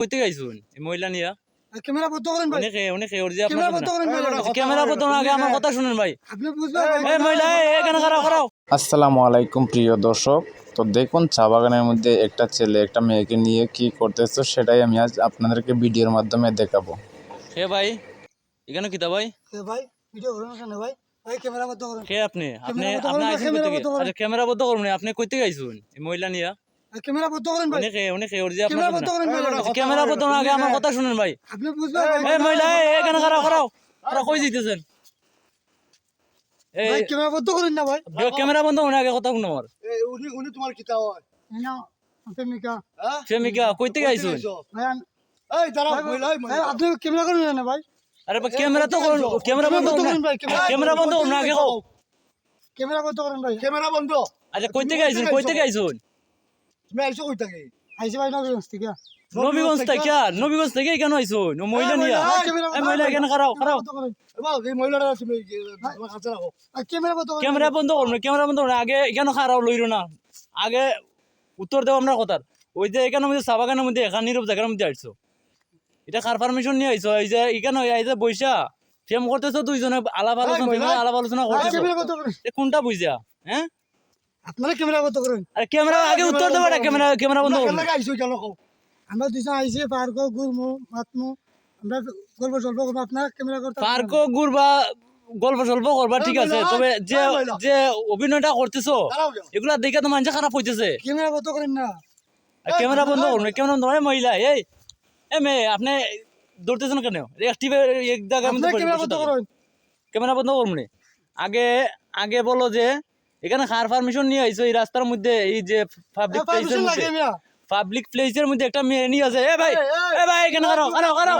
কইতে গাইছুন? মহিলা নিয়া? ক্যামেরা বন্ধ করেন ভাই। অনেকে অনেকে ওর যে ক্যামেরা বন্ধ করেন ক্যামেরা বন্ধ না আগে আমার কথা শুনেন ভাই। আপনি বুঝবেন এই মহিলা এই, এখানে খারাপ খারাপ আসসালামু আলাইকুম প্রিয় দর্শক। তো দেখুন চা বাগানের মধ্যে একটা ছেলে একটা মেয়েকে নিয়ে কি করতেছে সেটাই আমি আজ আপনাদেরকে ভিডিওর মাধ্যমে দেখাবো। হে ভাই এখানে কিতা ভাই? ভাই ভিডিও করেন ভাই? ক্যামেরা বন্ধ করেন। কে আপনি? আপনি ক্যামেরা আপনি আইছেন বন্ধ ক্যামেরা বন্ধ করেন। আচ্ছা ক্যামেরা বন্ধ করুন আপনি কইতে গাইছুন? এই মহিলা নিয়া? ক্যামেরা বন্ধ করেন ভাই। অনেকে অনেকে ওর যে ক্যামেরা বন্ধ করেন ভাই। ক্যামেরা বন্ধ না আগে আমার কথা শুনেন ভাই। আপনি বুঝবেন এই মহিলা এই, এখানে খারাপ খারাপ খারাপ কই দিতেছেন এই ভাই ক্যামেরা বন্ধ করেন না ভাই। ক্যামেরা বন্ধ করুন আগে কথা শুনুন আমার। উনি উনি তোমার কিতা হয়? না প্রেমিকা। হ্যাঁ? প্রেমিকা কইতে গাইছুন ভাই আন- এই দাঁড়াও মহিলা এই ভাই, মহিলা আপনি ক্যামেরা করেন না ভাই। আরে ভাই ক্যামেরা তো করুন ক্যামেরা বন্ধ করুন ভাই ক্যামেরা ক্যামেরা বন্ধ করুন আগে কও। ক্যামেরা বন্ধ করেন ভাই। ক্যামেরা বন্ধ। আচ্ছা কইতে গাইছুন কইতে গাইছুন তুমি আইছো কই থাকি আইসি ভাই নগর থেকে? নবীগঞ্জ থেকে? নবীগঞ্জ থেকে কেন আইছুন মহিলা নিয়া? এই মহিলা এখানে খারাপ খারাপ বন্ধ করেন এবার এই মহিলাটা তুমি তোমার কাছে রাখো আর ক্যামেরা বন্ধ ক্যামেরা বন্ধ করুন ক্যামেরা বন্ধ করুন আগে এখানে লইরো না আগে উত্তর দেব আপনার কথার ওই যে এখানের মধ্যে চা বাগানের মধ্যে এখান নীরব জায়গার মধ্যে আইছো এটা কার পারমিশন নিয়ে আইছো এই যে এখানে এই যে বইসা ফেম করতেছো দুইজনে আলাপ আলোচনা। আলাপ আলোচনা করতেছো কোনটা বুঝা হ্যাঁ আপনারা ক্যামেরা বন্ধ করেন। আরে ক্যামেরা আগে উত্তর দেবে না ক্যামেরা ক্যামেরা বন্ধ করুন। কেন আইছো কও আমরা দুজন আইসি পার্ক ঘুরমু মাতমু। আমরা গল্প সল্প করব আপনার ক্যামেরা করতে পার্ক ঘুরবা গল্প সল্প করবা ঠিক আছে। তবে যে হ্যাঁ, যে অভিনয়টা করতেছো এগুলা দেখে তো মানুষ খারাপ হইতেছে। ক্যামেরা বন্ধ করেন না। ক্যামেরা বন্ধ করুন ক্যামেরা বন্ধ করে মহিলা এই এ মেয়ে আপনি দৌড়তেছেন কেন? অ্যাক্টিভ এক জায়গায় ক্যামেরা বন্ধ করেন। ক্যামেরা বন্ধ করুন আগে আগে বলো যে এখানে খার পারমিশন নিয়ে আইছো এই রাস্তার মধ্যে এই যে পাবলিক প্লেসের পারমিশন মধ্যে। পাবলিক প্লেসের মধ্যে একটা মেয়ে নিয়ে আছে। এ ভাই এ ভাই এখানে আরও আরও আরও।